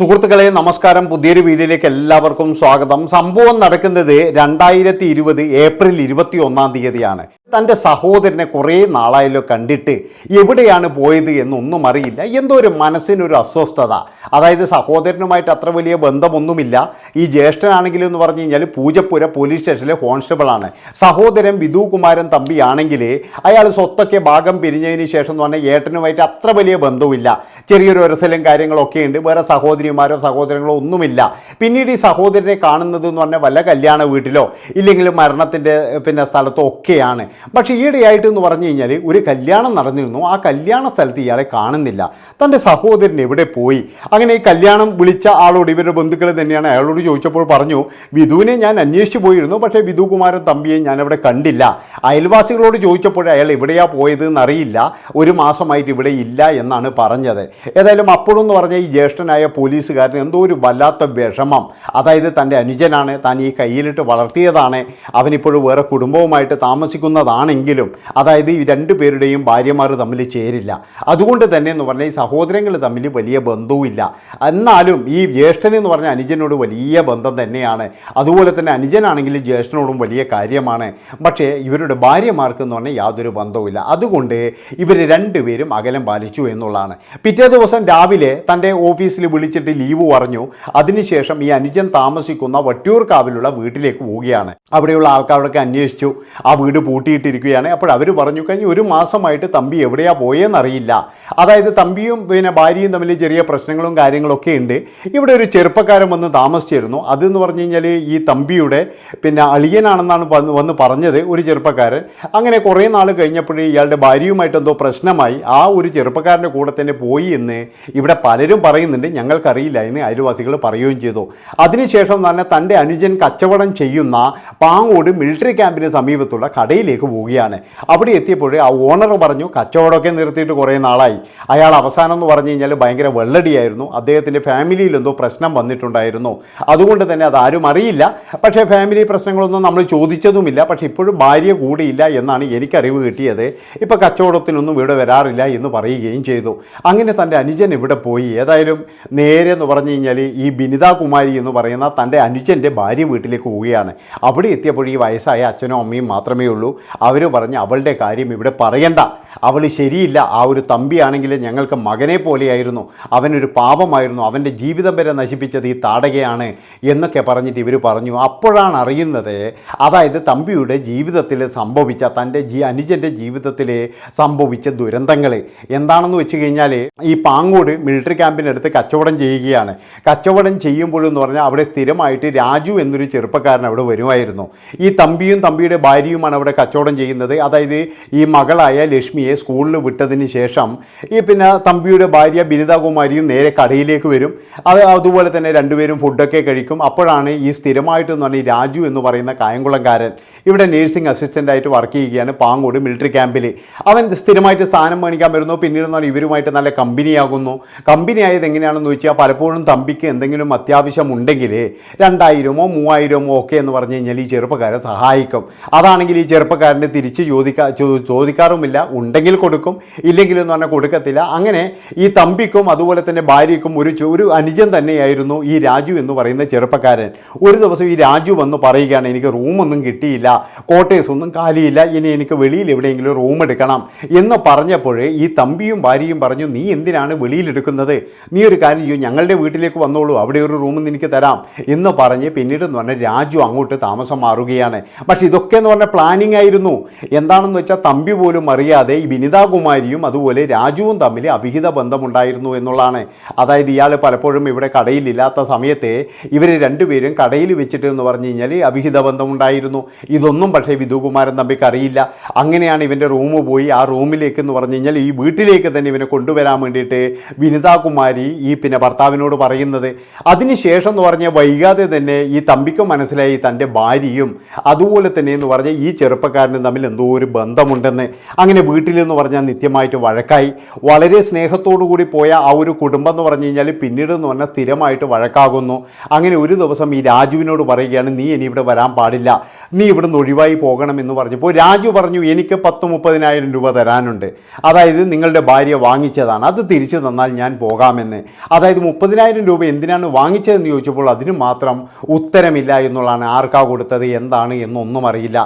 സുഹൃത്തുക്കളെ നമസ്കാരം. പുതിയൊരു വീഡിയോയിലേക്ക് എല്ലാവർക്കും സ്വാഗതം. സംഭവം നടക്കുന്നത് രണ്ടായിരത്തി ഇരുപത് ഏപ്രിൽ ഇരുപത്തി ഒന്നാം തീയതിയാണ്. തന്റെ സഹോദരനെ കുറേ നാളായല്ലോ കണ്ടിട്ട് എവിടെയാണ് പോയത് എന്നൊന്നും അറിയില്ല. എന്തോ ഒരു മനസ്സിനൊരു അസ്വസ്ഥത. അതായത് സഹോദരനുമായിട്ട് അത്ര വലിയ ബന്ധമൊന്നുമില്ല. ഈ ജ്യേഷ്ഠനാണെങ്കിലും എന്ന് പറഞ്ഞു കഴിഞ്ഞാൽ പൂജപ്പുര പോലീസ് സ്റ്റേഷനിലെ കോൺസ്റ്റബിളാണ്. സഹോദരൻ വിധു കുമാരൻ തമ്പിയാണെങ്കിൽ അയാൾ സ്വത്തൊക്കെ ഭാഗം പിരിഞ്ഞതിന് ശേഷം എന്ന് പറഞ്ഞാൽ ഏട്ടനുമായിട്ട് അത്ര വലിയ ബന്ധവുമില്ല. ചെറിയൊരു ഒരസലും കാര്യങ്ങളൊക്കെ ഉണ്ട് വേറെ സഹോദരിമാരോ സഹോദരങ്ങളോ ഒന്നുമില്ല. പിന്നീട് ഈ സഹോദരനെ കാണുന്നത് എന്ന് പറഞ്ഞാൽ വല്ല കല്യാണ വീട്ടിലോ ഇല്ലെങ്കിൽ മരണത്തിന്റെ പിന്നെ സ്ഥലത്തോ ഒക്കെയാണ്. പക്ഷേ ഈയിടെയായിട്ട് എന്ന് പറഞ്ഞു കഴിഞ്ഞാൽ ഒരു കല്യാണം നടന്നിരുന്നു. ആ കല്യാണ സ്ഥലത്ത് ഇയാളെ കാണുന്നില്ല. തന്റെ സഹോദരൻ എവിടെ പോയി? അങ്ങനെ ഈ കല്യാണം വിളിച്ച ആളോട് ഇവരുടെ ബന്ധുക്കൾ തന്നെയാണ് അയാളോട് ചോദിച്ചപ്പോൾ പറഞ്ഞു വിധുവിനെ ഞാൻ അന്വേഷിച്ചു പോയിരുന്നു പക്ഷേ വിധു കുമാരൻ തമ്പിയെ ഞാനവിടെ കണ്ടില്ല. അയൽവാസികളോട് ചോദിച്ചപ്പോൾ അയാൾ എവിടെയാ പോയത് എന്നറിയില്ല. ഒരു മാസമായിട്ട് ഇവിടെ ഇല്ല എന്നാണ് പറഞ്ഞത്. ഏതായാലും അപ്പോഴെന്ന് പറഞ്ഞാൽ ഈ ജ്യേഷ്ഠനായ പോലീസുകാരന് എന്തോ ഒരു വല്ലാത്ത വിഷമം. അതായത് തന്റെ അനുജനാണ് താൻ ഈ കയ്യിലിട്ട് വളർത്തിയതാണ്. അവനിപ്പോഴും വേറെ കുടുംബവുമായിട്ട് താമസിക്കുന്നതാണെങ്കിലും അതായത് ഈ രണ്ടു പേരുടെയും ഭാര്യമാർ തമ്മിൽ ചേരില്ല. അതുകൊണ്ട് തന്നെ എന്ന് പറഞ്ഞാൽ ഈ സഹോദരങ്ങൾ തമ്മിൽ വലിയ ബന്ധവുമില്ല. എന്നാലും ഈ ജ്യേഷ്ഠൻ എന്ന് പറഞ്ഞ അനുജനോട് വലിയ ബന്ധം തന്നെയാണ്. അതുപോലെ തന്നെ അനുജനാണെങ്കിൽ ജ്യേഷ്ഠനോടും വലിയ കാര്യമാണ്. പക്ഷേ ഇവരുടെ ഭാര്യമാർക്ക് എന്ന് പറഞ്ഞാൽ യാതൊരു ബന്ധവുമില്ല. അതുകൊണ്ട് ഇവർ രണ്ടുപേരും അകലം പാലിച്ചു എന്നുള്ളതാണ്. പിറ്റേ ദിവസം രാവിലെ തന്റെ ഓഫീസിൽ വിളിച്ചിട്ട് ലീവ് പറഞ്ഞു. അതിനുശേഷം ഈ അനുജൻ താമസിക്കുന്ന വട്ടിയൂർക്കാവിലുള്ള വീട്ടിലേക്ക് പോവുകയാണ്. അവിടെയുള്ള ആൾക്കാരൊക്കെ അന്വേഷിച്ചു. ആ വീട് പൂട്ടിയിട്ടിരിക്കുകയാണ്. അപ്പോൾ അവർ പറഞ്ഞു കഴിഞ്ഞ് ഒരു മാസമായിട്ട് തമ്പി എവിടെയാ പോയെന്നറിയില്ല. അതായത് തമ്പിയും പിന്നെ ഭാര്യയും തമ്മിൽ ചെറിയ പ്രശ്നങ്ങളും കാര്യങ്ങളൊക്കെ ഉണ്ട്. ഇവിടെ ഒരു ചെറുപ്പക്കാരൻ വന്ന് താമസിച്ചിരുന്നു. അതെന്ന് പറഞ്ഞു കഴിഞ്ഞാൽ ഈ തമ്പിയുടെ പിന്നെ അളിയനാണെന്നാണ് വന്ന് പറഞ്ഞത് ഒരു ചെറുപ്പക്കാരൻ. അങ്ങനെ കുറേ നാൾ കഴിഞ്ഞപ്പോഴേ ഇയാളുടെ ഭാര്യയുമായിട്ട് എന്തോ പ്രശ്നമായി. ആ ഒരു ചെറുപ്പക്കാരന്റെ കൂടെ തന്നെ പോയി എന്ന് ഇവിടെ പലരും പറയുന്നുണ്ട്. ഞങ്ങൾക്കറിയില്ല എന്ന് അയൽവാസികൾ പറയുകയും ചെയ്തു. അതിനുശേഷം തന്നെ തന്റെ അനുജൻ കച്ചവടം ചെയ്യുന്ന പാങ്ങോട് മിലിറ്ററി ക്യാമ്പിന് സമീപത്തുള്ള കടയിലേക്ക് പോവുകയാണ്. അവിടെ എത്തിയപ്പോഴേ ആ ഓണർ പറഞ്ഞു കച്ചവടമൊക്കെ നിർത്തിയിട്ട് കുറേ നാളായി. അയാൾ അവസാനം എന്ന് പറഞ്ഞു കഴിഞ്ഞാൽ ഭയങ്കര വെള്ളടിയായിരുന്നു. അദ്ദേഹത്തിന്റെ ഫാമിലിയിൽ എന്തോ പ്രശ്നം വന്നിട്ടുണ്ടായിരുന്നു. അതുകൊണ്ട് തന്നെ അത് ആരും അറിയില്ല. പക്ഷേ ഫാമിലി പ്രശ്നങ്ങളൊന്നും നമ്മൾ ചോദിച്ചതുമില്ല. പക്ഷേ ഇപ്പോഴും ഭാര്യ കൂടിയില്ല എന്നാണ് എനിക്കറിവ് കിട്ടിയത്. ഇപ്പോൾ കച്ചവടത്തിനൊന്നും ഇവിടെ വരാറില്ല എന്ന് പറയുകയും ചെയ്തു. അങ്ങനെ തന്റെ അനുജൻ ഇവിടെ പോയി. ഏതായാലും നേരെ എന്ന് പറഞ്ഞു കഴിഞ്ഞാൽ ഈ ബിനിത കുമാരി എന്ന് പറയുന്ന തന്റെ അനുജന്റെ ഭാര്യ വീട്ടിലേക്ക് പോവുകയാണ്. അവിടെ എത്തിയപ്പോൾ ഈ വയസ്സായ അച്ഛനും അമ്മയും മാത്രമേ ഉള്ളൂ. അവർ പറഞ്ഞ് അവളുടെ കാര്യം ഇവിടെ പറയണ്ട. അവൾ ശരിയില്ല. ആ ഒരു തമ്പിയാണെങ്കിൽ ഞങ്ങൾക്ക് മകനെ പോലെയായിരുന്നു. അവനൊരു പാപമായിരുന്നു അവന്റെ ജീവിതം വരെ നശിപ്പിച്ചത് ഈ താടകയാണ് എന്നൊക്കെ പറഞ്ഞിട്ട് ഇവർ പറഞ്ഞു. അപ്പോഴാണ് അറിയുന്നത് അതായത് തമ്പിയുടെ ജീവിതത്തിൽ സംഭവിച്ച തന്റെ ജീ അനുജന്റെ ജീവിതത്തിൽ സംഭവിച്ച ദുരന്തങ്ങൾ എന്താണെന്ന് വെച്ച് കഴിഞ്ഞാൽ ഈ പാങ്ങോട് മിലിറ്ററി ക്യാമ്പിനടുത്ത് കച്ചവടം ചെയ്യുകയാണ്. കച്ചവടം ചെയ്യുമ്പോഴെന്ന് പറഞ്ഞാൽ അവിടെ സ്ഥിരമായിട്ട് രാജു എന്നൊരു ചെറുപ്പക്കാരൻ അവിടെ വരുമായിരുന്നു. ഈ തമ്പിയും തമ്പിയുടെ ഭാര്യയുമാണ് അവിടെ കച്ചവടം ചെയ്യുന്നത്. അതായത് ഈ മകളായ ലക്ഷ്മിയെ സ്കൂളിൽ വിട്ടതിന് ശേഷം ഈ പിന്നെ തമ്പിയുടെ ഭാര്യ ബിനിതാകുമാരിയും നേരെ കടയിലേക്ക് വരും. അത് അതുപോലെ തന്നെ രണ്ടുപേരും ഫുഡൊക്കെ കഴിക്കും. അപ്പോഴാണ് ഈ സ്ഥിരമായിട്ട് എന്ന് പറഞ്ഞാൽ രാജു എന്ന് പറയുന്ന കായംകുളംകാരൻ ഇവിടെ നേഴ്സിംഗ് അസിസ്റ്റന്റായിട്ട് വർക്ക് ചെയ്യുകയാണ് പാങ്ങോട് മിലിറ്ററി ക്യാമ്പിൽ. അവൻ സ്ഥിരമായിട്ട് സ്ഥാനം മേടിക്കാൻ വരുന്നു. പിന്നീട് എന്ന് പറഞ്ഞാൽ ഇവരുമായിട്ട് നല്ല കമ്പനിയാകുന്നു. കമ്പനി ആയത് എങ്ങനെയാണെന്ന് വെച്ചാൽ പലപ്പോഴും തമ്പിക്ക് എന്തെങ്കിലും അത്യാവശ്യം ഉണ്ടെങ്കിൽ രണ്ടായിരമോ മൂവായിരമോ ഒക്കെ എന്ന് പറഞ്ഞു കഴിഞ്ഞാൽ ഈ ചെറുപ്പക്കാരെ സഹായിക്കും. അതാണെങ്കിൽ ഈ ചെറുപ്പക്കാരന് തിരിച്ച് ചോദിക്കാ ചോദിക്കാറുമില്ല. ഉണ്ടെങ്കിൽ കൊടുക്കും. ഇല്ലെങ്കിൽ എന്ന് പറഞ്ഞാൽ കൊടുക്കത്തില്ല. അങ്ങനെ ഈ തമ്പിക്കും അതുപോലെ തന്നെ ഭാര്യയ്ക്കും ഒരു ഒരു അനുജൻ തന്നെയായിരുന്നു ഈ രാജു എന്ന് പറയുന്ന ചെറുപ്പക്കാരൻ. ഒരു ദിവസം ഈ രാജു വന്ന് പറയുകയാണ് എനിക്ക് റൂമൊന്നും കിട്ടിയില്ല. കോട്ടേഴ്സൊന്നും കാലിയില്ല. ഇനി എനിക്ക് വെളിയിൽ എവിടെയെങ്കിലും റൂം എടുക്കണം. എന്ന് പറഞ്ഞപ്പോൾ ഈ തമ്പിയും ഭാര്യയും പറഞ്ഞു നീ എന്തിനാണ് വെളിയിലെടുക്കുന്നത് നീ ഒരു കാര്യം ചെയ്യൂ. ഞങ്ങളുടെ വീട്ടിലേക്ക് വന്നോളൂ അവിടെ ഒരു റൂം നിനക്ക് തരാം എന്ന് പറഞ്ഞ് പിന്നീട് എന്ന് പറഞ്ഞാൽ രാജു അങ്ങോട്ട് താമസം മാറുകയാണ്. പക്ഷേ ഇതൊക്കെ എന്ന് പറഞ്ഞാൽ പ്ലാനിങ് ആയിരുന്നു. എന്താണെന്ന് വെച്ചാൽ തമ്പി പോലും അറിയാതെ ഈ വിനിതാകുമാരിയും അതുപോലെ രാജുവും തമ്മിൽ അവിഹിത ബന്ധമുണ്ടായിരുന്നു എന്നുള്ളതാണ്. അതായത് ഇയാൾ പലപ്പോഴും ഇവിടെ കടയിലില്ലാത്ത സമയത്തെ ഇവർ രണ്ടുപേരും കടയിൽ വെച്ചിട്ട് എന്ന് പറഞ്ഞു കഴിഞ്ഞാൽ അവിഹിത ബന്ധമുണ്ടായിരുന്നു. ഇതൊന്നും പക്ഷേ വിധുകുമാരൻ തമ്പിക്ക് അറിയില്ല. അങ്ങനെയാണ് ഇവന്റെ റൂം പോയി ആ റൂമിലേക്ക് എന്ന് പറഞ്ഞു കഴിഞ്ഞാൽ ഈ വീട്ടിലേക്ക് തന്നെ ഇവനെ കൊണ്ടുവരാൻ വേണ്ടിയിട്ട് വിനിതാകുമാരി ഈ പിന്നെ ഭർത്താവിനോട് പറയുന്നത്. അതിനുശേഷം എന്ന് പറഞ്ഞാൽ വൈകാതെ തന്നെ ഈ തമ്പിക്കും മനസ്സിലായി തന്റെ ഭാര്യയും അതുപോലെ തന്നെ എന്ന് പറഞ്ഞാൽ ഈ ചെറുപ്പക്കാരനും തമ്മിൽ എന്തോ ഒരു ബന്ധമുണ്ടെന്ന്. അങ്ങനെ വീട്ടിലെന്ന് പറഞ്ഞാൽ നിത്യമായിട്ട് വഴക്കായി. വളരെ സ്നേഹത്തോടു കൂടി പോയ ആ ഒരു കുടുംബം എന്ന് പറഞ്ഞു കഴിഞ്ഞാൽ പിന്നീട് എന്ന് പറഞ്ഞാൽ സ്ഥിരമായിട്ട് വഴക്കാകുന്നു. അങ്ങനെ ഒരു ദിവസം ഈ രാജുവിനോട് പറയുകയാണ് നീ ഇനി ഇവിടെ വരാൻ പാടില്ല. നീ ഇവിടെ നിന്ന് ഒഴിവായി പോകണം എന്ന് പറഞ്ഞപ്പോൾ രാജു പറഞ്ഞു എനിക്ക് പത്ത് മുപ്പതിനായിരം രൂപ തരാനുണ്ട്. അതായത് നിങ്ങളുടെ ഭാര്യ വാങ്ങിച്ചതാണ്. അത് തിരിച്ചു തന്നാൽ ഞാൻ പോകാമെന്ന്. അതായത് മുപ്പതിനായിരം രൂപ എന്തിനാണ് വാങ്ങിച്ചതെന്ന് ചോദിച്ചപ്പോൾ അതിന് മാത്രം ഉത്തരമില്ല എന്നുള്ളതാണ് ആർക്കാ കൊടുത്തത് എന്താണ് എന്നൊന്നും അറിയില്ല.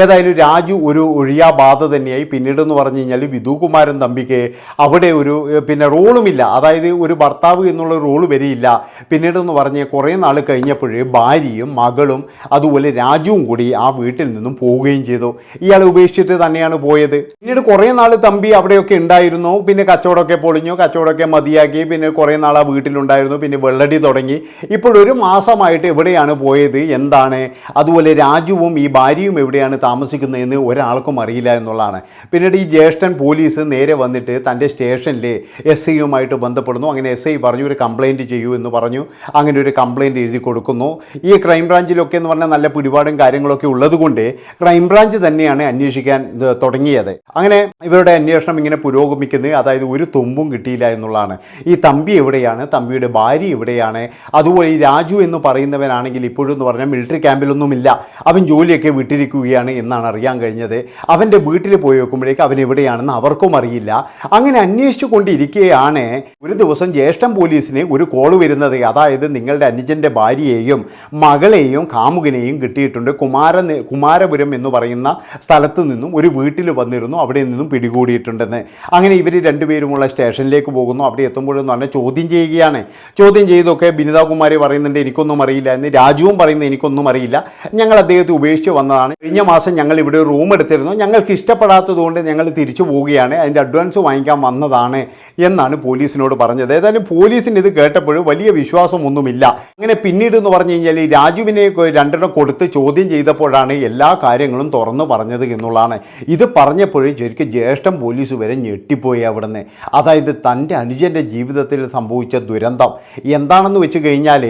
ഏതായാലും രാജു ഒരു ഒഴിയാ ബാധ തന്നെയായി. പിന്നീട് എന്ന് പറഞ്ഞു കഴിഞ്ഞാൽ വിധുകുമാരൻ തമ്പിക്ക് അവിടെ ഒരു പിന്നെ റോളുമില്ല. അതായത് ഒരു ഭർത്താവ് എന്നുള്ള റോൾ വരിയില്ല. പിന്നീട് എന്ന് പറഞ്ഞ് കുറേ നാൾ കഴിഞ്ഞപ്പോഴേ ഭാര്യയും മകളും അതുപോലെ രാജുവും കൂടി ആ വീട്ടിൽ നിന്നും പോവുകയും ചെയ്തു. ഇയാൾ ഉപേക്ഷിച്ചിട്ട് തന്നെയാണ് പോയത്. പിന്നീട് കുറേ നാൾ തമ്പി അവിടെയൊക്കെ ഉണ്ടായിരുന്നു. പിന്നെ കച്ചവടമൊക്കെ പൊളിഞ്ഞു. കച്ചവടമൊക്കെ മതിയാക്കി. പിന്നെ കുറേ നാൾ ആ വീട്ടിലുണ്ടായിരുന്നു പിന്നെ വെള്ളടി തുടങ്ങി. ഇപ്പോഴൊരു മാസമായിട്ട് എവിടെയാണ് പോയത് എന്താണ് അതുപോലെ രാജുവും ഈ ഭാര്യയും എവിടെയാണ് താമസിക്കുന്നതെന്ന് ഒരാൾക്കും അറിയില്ല എന്നുള്ളതാണ്. പിന്നീട് ഈ ജ്യേഷ്ഠൻ പോലീസ് നേരെ വന്നിട്ട് തന്റെ സ്റ്റേഷനിൽ എസ് ഐയുമായിട്ട് ബന്ധപ്പെടുന്നു. അങ്ങനെ എസ് ഐ പറഞ്ഞു ഒരു കംപ്ലയിന്റ് ചെയ്യൂ എന്ന് പറഞ്ഞു. അങ്ങനെ ഒരു കംപ്ലയിന്റ് എഴുതി കൊടുക്കുന്നു. ഈ ക്രൈംബ്രാഞ്ചിലൊക്കെ എന്ന് പറഞ്ഞാൽ നല്ല പിടിപാടും കാര്യങ്ങളൊക്കെ ഉള്ളതുകൊണ്ട് ക്രൈംബ്രാഞ്ച് തന്നെയാണ് അന്വേഷിക്കാൻ തുടങ്ങിയത്. അങ്ങനെ ഇവരുടെ അന്വേഷണം ഇങ്ങനെ പുരോഗമിക്കുന്നത് അതായത് ഒരു തുമ്പും കിട്ടിയില്ല എന്നുള്ളതാണ്. ഈ തമ്പി എവിടെയാണ്? തമ്പിയുടെ ഭാര്യ ഇവിടെയാണ്. അതുപോലെ ഈ രാജു എന്ന് പറയുന്നവനാണെങ്കിൽ ഇപ്പോഴും എന്ന് പറഞ്ഞാൽ മിലിറ്ററി ക്യാമ്പിലൊന്നുമില്ല അവൻ ജോലിയൊക്കെ വിട്ടിരിക്കുകയാണ് എന്നാണ് അറിയാൻ കഴിഞ്ഞത്. അവന്റെ വീട്ടിൽ പോയി വെക്കുമ്പോഴേക്ക് അവൻ എവിടെയാണെന്ന് അവർക്കും അറിയില്ല. അങ്ങനെ അന്വേഷിച്ചു കൊണ്ടിരിക്കുകയാണ് ഒരു ദിവസം ജ്യേഷ്ഠൻ പോലീസിന് ഒരു കോൾ വരുന്നത്. അതായത് നിങ്ങളുടെ അനുജന്റെ ഭാര്യയെയും മകളെയും കാമുകനെയും കിട്ടിയിട്ടുണ്ട്. കുമാര കുമാരപുരം എന്ന് പറയുന്ന സ്ഥലത്ത് നിന്നും ഒരു വീട്ടിൽ വന്നിരുന്നു. അവിടെ നിന്നും പിടികൂടിയിട്ടുണ്ടെന്ന്. അങ്ങനെ ഇവർ രണ്ടുപേരുമുള്ള സ്റ്റേഷനിലേക്ക് പോകുന്നു. അവിടെ എത്തുമ്പോഴെന്ന് പറഞ്ഞാൽ ചോദ്യം ചെയ്യുകയാണ് ചോദ്യം ചെയ്തൊക്കെ ബിനിതാകുമാരി പറയുന്നുണ്ട് എനിക്കൊന്നും അറിയില്ല എന്ന്. രാജുവും പറയുന്നത് എനിക്കൊന്നും അറിയില്ല. ഞങ്ങൾ അദ്ദേഹത്തെ ഉപേക്ഷിച്ച് വന്നതാണ്. കഴിഞ്ഞ മാസം ഞങ്ങൾ ഇവിടെ ഒരു റൂം എടുത്തിരുന്നു. ഞങ്ങൾക്ക് ഇഷ്ടപ്പെടാത്തതുകൊണ്ട് ഞങ്ങൾ തിരിച്ചു പോവുകയാണ്. അതിന്റെ അഡ്വാൻസ് വാങ്ങിക്കാൻ വന്നതാണ് എന്നാണ് പോലീസിനോട് പറഞ്ഞത്. ഏതായാലും പോലീസിന് ഇത് കേട്ടപ്പോൾ വലിയ വിശ്വാസമൊന്നുമില്ല. അങ്ങനെ പിന്നീട് എന്ന് പറഞ്ഞു കഴിഞ്ഞാൽ ഈ രാജുവിനെ രണ്ടെണ്ണം കൊടുത്ത് ചോദ്യം ചെയ്തപ്പോഴാണ് എല്ലാ കാര്യങ്ങളും തുറന്നു പറഞ്ഞത് എന്നുള്ളതാണ്. ഇത് പറഞ്ഞപ്പോഴേ ശരിക്കും ജ്യേഷ്ഠം പോലീസ് വരെ ഞെട്ടിപ്പോയി അവിടുന്ന്. അതായത് തന്റെ അനുജന്റെ ജീവിതത്തിൽ സംഭവിച്ച ദുരന്തം. എന്താണെന്ന് വെച്ച് കഴിഞ്ഞാൽ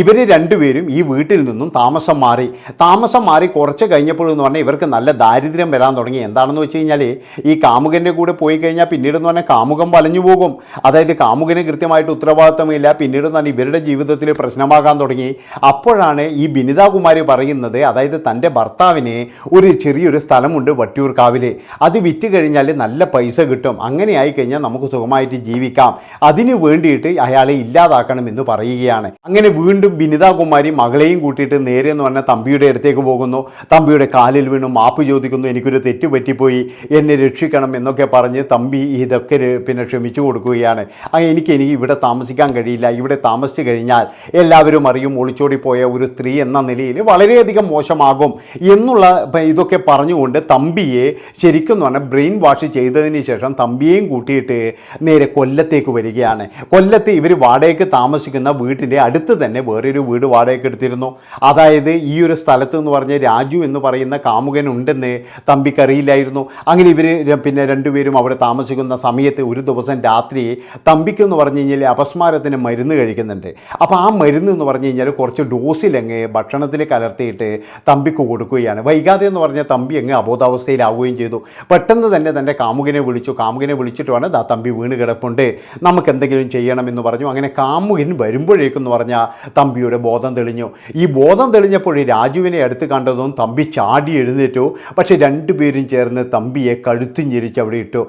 ഇവർ രണ്ടുപേരും ഈ വീട്ടിൽ നിന്നും താമസം മാറി. താമസം മാറി കുറച്ച് കഴിഞ്ഞപ്പോഴെന്ന് പറഞ്ഞാൽ ഇവർക്ക് നല്ല ദാരിദ്ര്യം വരാൻ തുടങ്ങി. എന്താണെന്ന് വെച്ച് കഴിഞ്ഞാൽ ഈ കാമുകന്റെ കൂടെ പോയി കഴിഞ്ഞാൽ പിന്നീട് എന്ന് പറഞ്ഞാൽ കാമുകം വലഞ്ഞു പോകും. അതായത് കാമുകന് കൃത്യമായിട്ട് ഉത്തരവാദിത്തമില്ല. പിന്നീട് പറഞ്ഞാൽ ഇവരുടെ ജീവിതത്തിൽ പ്രശ്നമാകാൻ തുടങ്ങി. അപ്പോഴാണ് ഈ ബിനിതാകുമാരി പറയുന്നത് അതായത് തന്റെ ഭർത്താവിന് ഒരു ചെറിയൊരു സ്ഥലമുണ്ട് വട്ടിയൂർക്കാവിൽ അത് വിറ്റ് കഴിഞ്ഞാൽ നല്ല പൈസ കിട്ടും. അങ്ങനെ ആയിക്കഴിഞ്ഞാൽ നമുക്ക് സുഖമായിട്ട് ജീവിക്കാം. അതിനു വേണ്ടിയിട്ട് അയാളെ ഇല്ലാതാക്കണമെന്ന് പറയുകയാണ്. അങ്ങനെ വീണ്ടും ബിനിതാകുമാരി മകളെയും കൂട്ടിയിട്ട് നേരെ എന്ന് പറഞ്ഞാൽ തമ്പിയുടെ അടുത്തേക്ക് പോകുന്നു. തമ്പിയുടെ കാലിൽ വീണു മാപ്പ് ചോദിക്കുന്നു എനിക്കൊരു തെറ്റ് പറ്റിപ്പോയി എന്നെ രക്ഷിക്കണം എന്നൊക്കെ പറഞ്ഞ് തമ്പി ഇതൊക്കെ പിന്നെ ക്ഷമിച്ചു കൊടുക്കുകയാണ്. അങ്ങനെ എനിക്ക് എനിക്ക് ഇവിടെ താമസിക്കാൻ കഴിയില്ല. ഇവിടെ താമസിച്ചു കഴിഞ്ഞാൽ എല്ലാവരും അറിയും ഒളിച്ചോടി പോയ ഒരു സ്ത്രീ എന്ന നിലയിൽ വളരെയധികം മോശമാകും എന്നുള്ള ഇതൊക്കെ പറഞ്ഞുകൊണ്ട് തമ്പിയെ ശരിക്കും പറഞ്ഞാൽ ബ്രെയിൻ വാഷ് ചെയ്തതിന് ശേഷം തമ്പിയെയും കൂട്ടിയിട്ട് നേരെ കൊല്ലത്തേക്ക് വരികയാണ്. കൊല്ലത്ത് ഇവർ വാടകയ്ക്ക് താമസിക്കുന്ന വീട്ടിന്റെ അടുത്ത് തന്നെ വേറൊരു വീട് വാടകയ്ക്ക് എടുത്തിരുന്നു. അതായത് ഈ ഒരു സ്ഥലത്ത് എന്ന് പറഞ്ഞ രാജു എന്ന് പറയുന്ന കാമുകൻ ഉണ്ടെന്ന് തമ്പിക്കറിയില്ലായിരുന്നു അങ്ങനെ ഇവർ പിന്നെ രണ്ടുപേരും അവിടെ താമസിക്കുന്ന സമയത്ത് ഒരു ദിവസം രാത്രി തമ്പിക്ക് എന്ന് പറഞ്ഞു കഴിഞ്ഞാൽ അപസ്മാരത്തിന് മരുന്ന് കഴിക്കുന്നുണ്ട്. അപ്പോൾ ആ മരുന്ന് എന്ന് പറഞ്ഞു കഴിഞ്ഞാൽ കുറച്ച് ഡോസിലങ്ങ് ഭക്ഷണത്തിൽ കലർത്തിയിട്ട് തമ്പിക്ക് കൊടുക്കുകയാണ്. വൈകാതെ എന്ന് പറഞ്ഞാൽ തമ്പി അങ്ങ് അബോധാവസ്ഥയിലാവുകയും ചെയ്തു. പെട്ടെന്ന് തന്നെ തന്റെ കാമുകനെ വിളിച്ചു. കാമുകനെ വിളിച്ചിട്ട് വേണം ദാ തമ്പി വീണ് കിടപ്പുണ്ട്. നമുക്ക് എന്തെങ്കിലും ചെയ്യണമെന്ന് പറഞ്ഞു. അങ്ങനെ കാമുകൻ വരുമ്പോഴേക്കെന്ന് പറഞ്ഞാൽ തമ്പിയുടെ ബോധം തെളിഞ്ഞു. ഈ ബോധം തെളിഞ്ഞപ്പോൾ രാജുവിനെ അടുത്ത് കണ്ടതും തമ്പി ചാടി എഴുന്നേറ്റു. പക്ഷേ രണ്ടുപേരും ചേർന്ന് തമ്പിയെ കഴുത്തും ഞെരിച്ച് അവിടെ ഇട്ടു.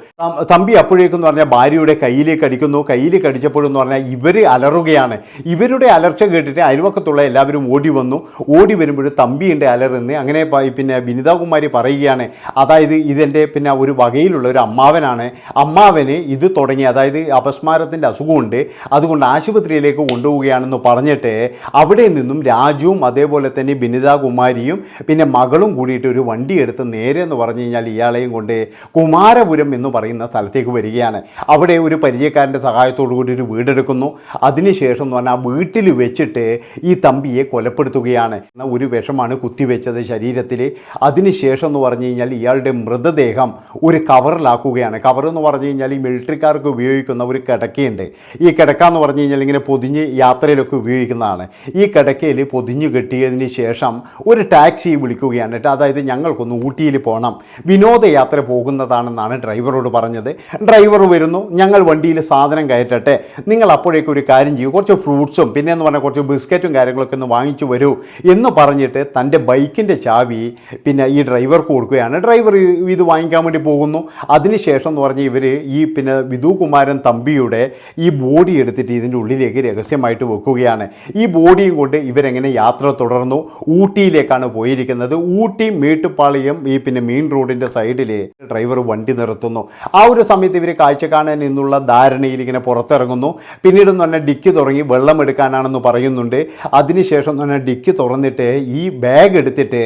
തമ്പി അപ്പോഴേക്കെന്ന് പറഞ്ഞാൽ ഭാര്യയുടെ കയ്യിലേക്ക് അടിക്കുന്നു. കയ്യിൽ കടിച്ചപ്പോഴെന്ന് പറഞ്ഞാൽ ഇവർ അലറുകയാണ്. ഇവരുടെ അലർച്ച കേട്ടിട്ട് അയൽവക്കത്തുള്ള എല്ലാവരും ഓടി വന്നു. ഓടി വരുമ്പോൾ തമ്പിയുടെ അലറുന്ന് അങ്ങനെ പിന്നെ വിനിതാകുമാരി പറയുകയാണ് അതായത് ഇതെന്റെ പിന്നെ ഒരു വകയിലുള്ള ഒരു അമ്മാവനാണ്. അമ്മാവന് ഇത് തുടങ്ങി അതായത് അപസ്മാരത്തിന്റെ അസുഖമുണ്ട്. അതുകൊണ്ട് ആശുപത്രിയിലേക്ക് കൊണ്ടുപോവുകയാണെന്ന് പറഞ്ഞിട്ട് അവിടെ നിന്നും രാജുവും അതേപോലെ തന്നെ ബിനിതാകുമാരിയും പിന്നെ മകളും കൂടിയിട്ട് ഒരു വണ്ടി എടുത്ത് നേരെ എന്ന് പറഞ്ഞു കഴിഞ്ഞാൽ ഇയാളെയും കൊണ്ട് കുമാരപുരം എന്ന് പറയുന്ന സ്ഥലത്തേക്ക് വരികയാണ്. അവിടെ ഒരു പരിചയക്കാരന്റെ സഹായത്തോടു കൂടി ഒരു വീടെടുക്കുന്നു. അതിനുശേഷം എന്ന് പറഞ്ഞാൽ ആ വീട്ടിൽ വെച്ചിട്ട് ഈ തമ്പിയെ കൊലപ്പെടുത്തുകയാണ്. ഒരു വിഷമാണ് കുത്തിവെച്ചത് ശരീരത്തിൽ. അതിനുശേഷം എന്ന് പറഞ്ഞു കഴിഞ്ഞാൽ ഇയാളുടെ മൃതദേഹം ഒരു കവറിലാക്കുകയാണ്. കവർ എന്ന് പറഞ്ഞു കഴിഞ്ഞാൽ ഈ മിലിറ്ററിക്കാർക്ക് ഉപയോഗിക്കുന്ന ഒരു കിടക്കയുണ്ട്. ഈ കിടക്ക എന്ന് പറഞ്ഞു കഴിഞ്ഞാൽ ഇങ്ങനെ പൊതിഞ്ഞ് യാത്രയിലൊക്കെ ഉപയോഗിക്കുന്നതാണ്. ഈ കിടക്കയിൽ പൊതിഞ്ഞ് കെട്ടിയതിന് ശേഷം ഒരു ടാക്സി വിളിക്കുകയാണ് കേട്ടോ. അതായത് ഞങ്ങൾക്കൊന്ന് ഊട്ടിയിൽ പോകണം. വിനോദയാത്ര പോകുന്നതാണെന്നാണ് ഡ്രൈവറോട് പറഞ്ഞത്. ഡ്രൈവർ വരുന്നു. ഞങ്ങൾ വണ്ടിയിൽ സാധനം കയറ്റട്ടെ. നിങ്ങൾ അപ്പോഴേക്കും ഒരു കാര്യം ചെയ്യൂ. കുറച്ച് ഫ്രൂട്ട്സും പിന്നെ എന്ന് പറഞ്ഞാൽ കുറച്ച് ബിസ്ക്കറ്റും കാര്യങ്ങളൊക്കെ ഒന്ന് വാങ്ങിച്ചു വരൂ എന്ന് പറഞ്ഞിട്ട് തന്റെ ബൈക്കിന്റെ ചാവി പിന്നെ ഈ ഡ്രൈവർക്ക് കൊടുക്കുകയാണ്. ഡ്രൈവർ ഇത് വാങ്ങിക്കാൻ വേണ്ടി പോകുന്നു. അതിനുശേഷം എന്ന് പറഞ്ഞാൽ ഇവർ ഈ പിന്നെ വിധു കുമാരൻ തമ്പിയുടെ ഈ ബോഡി എടുത്ത് എടുത്തിട്ട് ഇതിന്റെ ഉള്ളിലേക്ക് രഹസ്യമായിട്ട് വെക്കുകയാണ്. ഈ ബോഡിയും കൊണ്ട് ഇവരെങ്ങനെ യാത്ര തുടർന്നു? ഊട്ടിയിലേക്കാണ് പോയിരിക്കുന്നത്. ഊട്ടി മേട്ടുപ്പാളിയും ഈ പിന്നെ മെയിൻ റോഡിന്റെ സൈഡിൽ ഡ്രൈവർ വണ്ടി നിർത്തുന്നു. ആ ഒരു സമയത്ത് ഇവർ കാഴ്ച കാണാൻ നിന്നുള്ള ധാരണയിൽ ഇങ്ങനെ പുറത്തിറങ്ങുന്നു. പിന്നീട് എന്ന് പറഞ്ഞാൽ ഡിക്കി തുടങ്ങി വെള്ളം എടുക്കാനാണെന്ന് പറയുന്നുണ്ട്. അതിനുശേഷം എന്ന് പറഞ്ഞാൽ ഡിക്കി തുറന്നിട്ട് ഈ ബാഗ് എടുത്തിട്ട്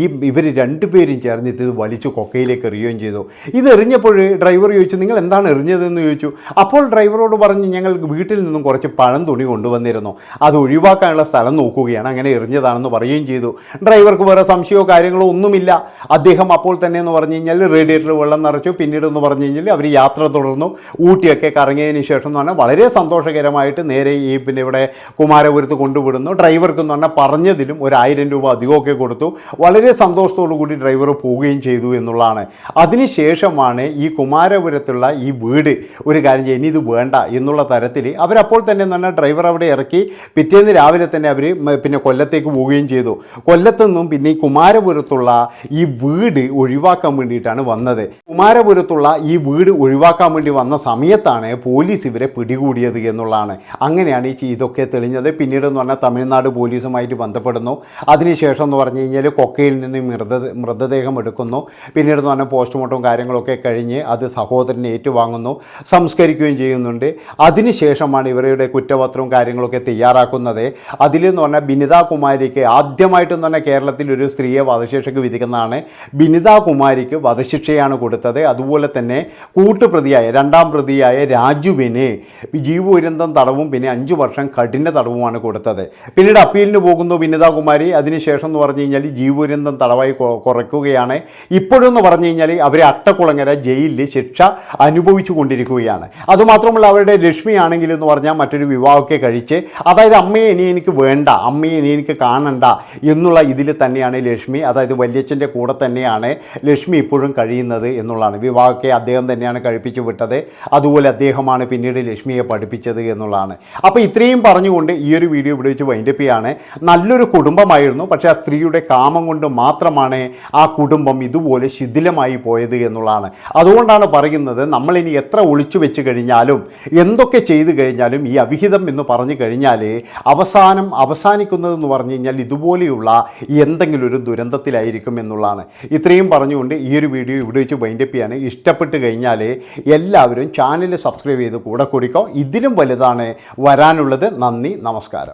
ഈ ഇവർ രണ്ടുപേരും ചേർന്നിട്ട് ഇത് വലിച്ചു കൊക്കയിലേക്ക് എറിയുകയും ചെയ്തു. ഇത് എറിഞ്ഞപ്പോൾ ഡ്രൈവർ ചോദിച്ചു നിങ്ങൾ എന്താണ് എറിഞ്ഞതെന്ന് ചോദിച്ചു? അപ്പോൾ ഡ്രൈവറോട് പറഞ്ഞു ഞങ്ങൾ വീട്ടിൽ നിന്നും കുറച്ച് പഴം തുണി കൊണ്ടുവന്നിരുന്നു. അത് ഒഴിവാക്കാനുള്ള സ്ഥലം നോക്കുകയാണ്. അങ്ങനെ എറിഞ്ഞതാണെന്ന് പറയുകയും ചെയ്തു. ഡ്രൈവർക്ക് വേറെ സംശയമോ കാര്യങ്ങളോ ഒന്നുമില്ല. അദ്ദേഹം അപ്പോൾ തന്നെ എന്ന് പറഞ്ഞു കഴിഞ്ഞാൽ റേഡിയേറ്റർ വെള്ളം നിറച്ചു. പിന്നീട് എന്ന് പറഞ്ഞു കഴിഞ്ഞാൽ അവർ യാത്ര തുടർന്നു. ഊട്ടിയൊക്കെ കറങ്ങിയതിന് ശേഷം എന്ന് പറഞ്ഞാൽ വളരെ സന്തോഷകരമായിട്ട് നേരെ ഈ പിന്നെ ഇവിടെ കുമാരപുരത്ത് കൊണ്ടുവിടുന്നു. ഡ്രൈവർക്ക് എന്ന് പറഞ്ഞാൽ പറഞ്ഞതിലും ഒരു ആയിരം രൂപ അധികമൊക്കെ കൊടുത്തു. വളരെ സന്തോഷത്തോടു കൂടി ഡ്രൈവർ പോവുകയും ചെയ്തു എന്നുള്ളതാണ്. അതിനുശേഷമാണ് ഈ കുമാരപുരത്തുള്ള ഈ വീട് ഒരു കാര്യം ഇനി ഇത് വേണ്ട എന്നുള്ള തരത്തിൽ അവരപ്പോൾ തന്നെ എന്ന് പറഞ്ഞാൽ ഡ്രൈവർ അവിടെ ഇറക്കി പിറ്റേന്ന് രാവിലെ തന്നെ അവർ പിന്നെ കൊല്ലത്തേക്ക് പോവുകയും ചെയ്തു. കൊല്ലത്തു നിന്നും പിന്നെ ഈ കുമാരപുരത്തുള്ള ഈ വീട് ഒഴിവാക്കാൻ വേണ്ടിയിട്ടാണ് വന്നത്. കുമാരപുരത്തുള്ള ഈ വീട് ഒഴിവാക്കാൻ വേണ്ടി വന്ന സമയത്താണ് പോലീസ് ഇവരെ പിടികൂടിയത് എന്നുള്ളതാണ്. അങ്ങനെയാണ് ഈ ഇതൊക്കെ തെളിഞ്ഞത്. പിന്നീട് എന്ന് പറഞ്ഞാൽ തമിഴ്നാട് പോലീസുമായിട്ട് ബന്ധപ്പെടുന്നു. അതിനുശേഷം എന്ന് പറഞ്ഞു കഴിഞ്ഞാൽ കൊക്കയിൽ നിന്ന് മൃത മൃതദേഹം എടുക്കുന്നു. പിന്നീട് എന്ന് പറഞ്ഞാൽ പോസ്റ്റ്മോർട്ടം കാര്യങ്ങളൊക്കെ കഴിഞ്ഞ് അത് സഹോദരനെ ഏറ്റുവാങ്ങുന്നു. സംസ്കരിക്കുകയും ചെയ്യുന്നുണ്ട്. അതിനുശേഷമാണ് ഇവരുടെ കുറ്റപത്രവും കാര്യങ്ങളൊക്കെ തയ്യാറാക്കുന്നത്. അതിലെന്ന് പറഞ്ഞാൽ ബിനിത കുമാരിക്ക് ആദ്യമായിട്ടെന്ന് പറഞ്ഞാൽ കേരളത്തിൽ ഒരു സ്ത്രീയെ വധശിക്ഷയ്ക്ക് വിധിക്കുന്നതാണ്. ബിനിത കുമാരിക്ക് വധശിക്ഷയാണ് കൊടുത്തത്. അതുപോലെ തന്നെ കൂട്ടുപ്രതിയായ രണ്ടാം പ്രതിയായ രാജുവിന് ജീവപര്യന്തം തടവും പിന്നെ അഞ്ച് വർഷം കഠിന തടവുമാണ് കൊടുത്തത്. പിന്നീട് അപ്പീലിന് പോകുന്നു ബിനിത കുമാരി. അതിനുശേഷം എന്ന് പറഞ്ഞു കഴിഞ്ഞാൽ ജീവപര്യന്തം തടവായി കുറയ്ക്കുകയാണ്. ഇപ്പോഴെന്ന് പറഞ്ഞു കഴിഞ്ഞാൽ അവരെ അട്ടക്കുളങ്ങര ജയിലിൽ ശിക്ഷ അനുഭവിച്ചു കൊണ്ടിരിക്കുകയാണ്. അതുമാത്രമല്ല അവരുടെ ലക്ഷ്മി ആണെങ്കിൽ എന്ന് പറഞ്ഞാൽ മറ്റൊരു വിവാഹമൊക്കെ കഴിച്ച് അതായത് അമ്മയെ ഇനി എനിക്ക് വേണ്ട അമ്മയെ ഇനി എനിക്ക് കാണണ്ട എന്നുള്ള ഇതിൽ തന്നെയാണ് ലക്ഷ്മി. അതായത് വല്യച്ഛന്റെ കൂടെ തന്നെയാണ് ലക്ഷ്മി ഇപ്പോഴും കഴിയുന്നത് എന്നുള്ളതാണ്. വിവാഹമൊക്കെ അദ്ദേഹം തന്നെയാണ് കഴിപ്പിച്ചു വിട്ടത്. അതുപോലെ അദ്ദേഹമാണ് പിന്നീട് ലക്ഷ്മിയെ പഠിപ്പിച്ചത് എന്നുള്ളതാണ്. അപ്പോൾ ഇത്രയും പറഞ്ഞുകൊണ്ട് ഈ ഒരു വീഡിയോ ഇവിടെ വെച്ച് വൈൻഡപ്പ് ചെയ്യാണ്. നല്ലൊരു കുടുംബമായിരുന്നു. പക്ഷേ ആ സ്ത്രീയുടെ കാമം കൊണ്ട് മാത്രമാണ് ആ കുടുംബം ഇതുപോലെ ശിഥിലമായി പോയത് എന്നുള്ളതാണ്. അതുകൊണ്ടാണ് പറയുന്നത് നമ്മളിനി എത്ര ഒളിച്ചു വെച്ച് കഴിഞ്ഞാലും എന്തൊക്കെ ചെയ്തു കഴിഞ്ഞാലും ഈ അവിഹിതം എന്ന് പറഞ്ഞു കഴിഞ്ഞാൽ അവസാനം അവസാനിക്കുന്നതെന്ന് പറഞ്ഞു കഴിഞ്ഞാൽ ഇതുപോലെയുള്ള എന്തെങ്കിലും ഒരു ദുരന്തത്തിലായിരിക്കും എന്നുള്ളതാണ്. ഇത്രയും പറഞ്ഞുകൊണ്ട് ഈ ഒരു വീഡിയോ ഇവിടെ വെച്ച് വൈൻഡപ്പ് ചെയ്യാണ്. ഇഷ്ടപ്പെട്ട് കഴിഞ്ഞാൽ എല്ലാവരും ചാനൽ സബ്സ്ക്രൈബ് ചെയ്ത് കൂടെ കൂടിക്കോ. ഇതിലും വലുതാണ് വരാനുള്ളത്. നന്ദി നമസ്കാരം.